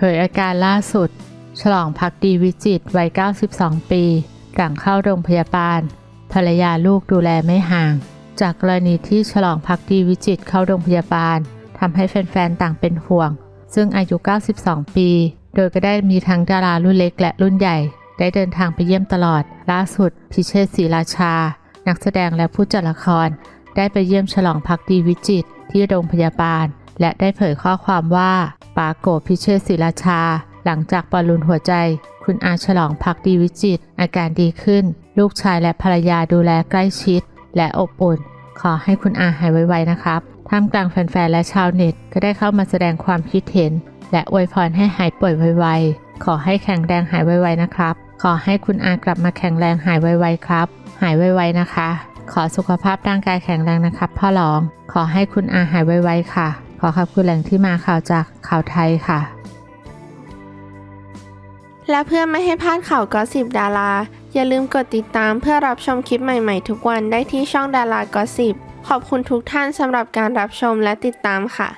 ผยอาการล่าสุด ฉลองพักดีวิจิตวัย 92 ปี หลังเข้าโรงพยาบาล ภรรยาลูกดูแลไม่ห่าง จากกรณีที่ฉลองพักดีวิจิตเข้าโรงพยาบาลทำให้แฟนๆ ต่างเป็นห่วง ซึ่งอายุ 92 ปี โดยก็ได้มีทั้งดารารุ่นเล็กและรุ่นใหญ่ ได้เดินทางไปเยี่ยมตลอด ล่าสุด พิเชษศรีราชา นักแสดงและผู้จัดละคร ได้ไปเยี่ยมฉลองพักดีวิจิตที่โรงพยาบาล และได้เผยข้อความว่าปาโกพิเชษศรีราชา หลังจากบอลลูนหัวใจ คุณอาฉลองพักดีวิจิต อาการดีขึ้น ลูกชายและภรรยาดูแลใกล้ชิด และอบอุ่น ขอให้คุณอาหายไวๆนะครับท่ามกลางแฟนๆ และชาวเน็ต ก็ได้เข้ามาแสดงความคิดเห็น และอวยพรให้หายป่วยไวๆ ขอให้แข็งแรงหายไวๆนะครับ ขอให้คุณอากลับมาแข็งแรงหายไวๆครับ หายไวๆนะคะ ขอสุขภาพร่างกายแข็งแรงนะครับพ่อหลอง ขอให้คุณอาหายไวๆค่ะ ขอขอบคุณแหล่งที่มาข่าวจากข่าวไทยค่ะ และเพื่อไม่ให้พลาดข่าวกอสิบดารา อย่าลืมกดติดตามเพื่อรับชมคลิปใหม่ๆ ทุกวันได้ที่ช่องดารากอสิบขอบคุณทุกท่านสำหรับการรับชมและติดตามค่ะ